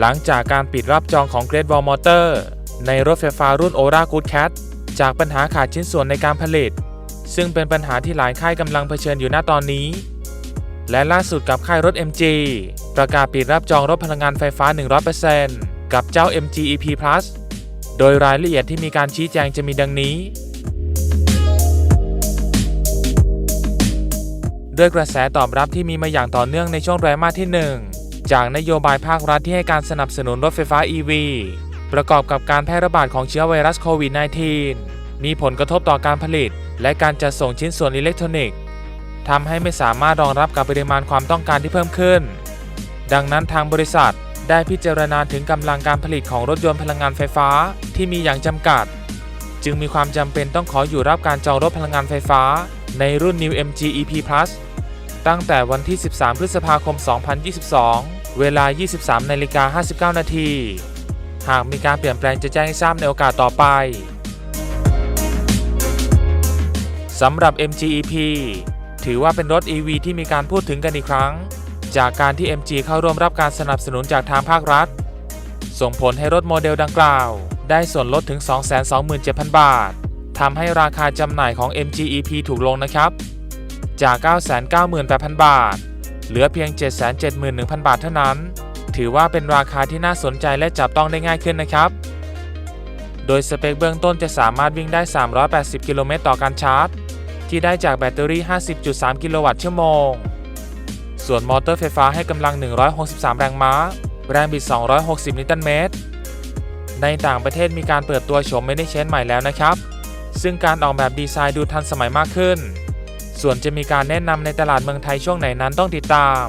หลังจากการปิดรับจองของ Great Wall Motor ในรถไฟฟ้ารุ่น Ora Good Cat จากปัญหาขาดชิ้นส่วนในการผลิต ซึ่งเป็นปัญหาที่หลายค่ายกำลังเผชิญอยู่ณตอนนี้ และล่าสุดกับค่ายรถ MG ประกาศปิดรับจองรถพลังงานไฟฟ้า 100%กับเจ้า MG EP Plus โดยรายละเอียดที่มีการชี้แจงจะมีดังนี้ด้วยกระแสตอบรับที่มีมาอย่างต่อเนื่องในช่วงไตรมาสที่ 1 จากนโยบายภาครัฐที่ให้การสนับสนุนรถไฟฟ้า EV ประกอบกับการแพร่ระบาดของเชื้อไวรัสโควิด -19 มีผลกระทบต่อการผลิต และการจัดส่งชิ้นส่วนอิเล็กทรอนิกส์ทำให้ไม่สามารถรองรับกับปริมาณความต้องการที่เพิ่มขึ้น ดังนั้นทางบริษัทได้พิจารณาถึงกำลังการผลิตของรถยนต์พลังงานไฟฟ้าที่มีอย่างจำกัด จึงมีความจำเป็นต้องขออยู่รับการจองรถพลังงานไฟฟ้า ในรุ่น New MG EP Plus ตั้งแต่วันที่ 13 พฤษภาคม 2022 เวลา 23นาฬิกา59 นาที หากมีการเปลี่ยนแปลงจะแจ้งให้ทราบในโอกาสต่อไป สำหรับ MG EP ถือว่าเป็นรถ EV ที่มีการพูดถึงกันอีกครั้ง จากการที่ MG เข้าร่วมรับการสนับสนุนจากทางภาครัฐ ส่งผลให้รถโมเดลดังกล่าว ได้ส่วนลดถึง 227,000 บาททำให้ราคาจำหน่ายของ MG EP ถูกลงนะครับ จาก 998,000 บาท เหลือเพียง 771,000 บาทเท่านั้น ถือว่าเป็นราคาที่น่าสนใจและจับต้องได้ง่ายขึ้นนะครับ โดยสเปคเบื้องต้นจะสามารถวิ่งได้ 380 กิโลเมตรต่อการชาร์จ ที่ได้จากแบตเตอรี่ 50.3 กิโลวัตต์ชั่วโมง ส่วนมอเตอร์ไฟฟ้าให้กำลัง 163 แรงม้า แรงบิด 260 นิวตันเมตร ในต่างประเทศมีการเปิดตัวโฉมไม่ได้เชนใหม่แล้วนะครับ ซึ่งการออกแบบดีไซน์ดูทันสมัยมากขึ้น ส่วนจะมีการแนะนำในตลาดเมืองไทยช่วงไหนนั้นต้องติดตาม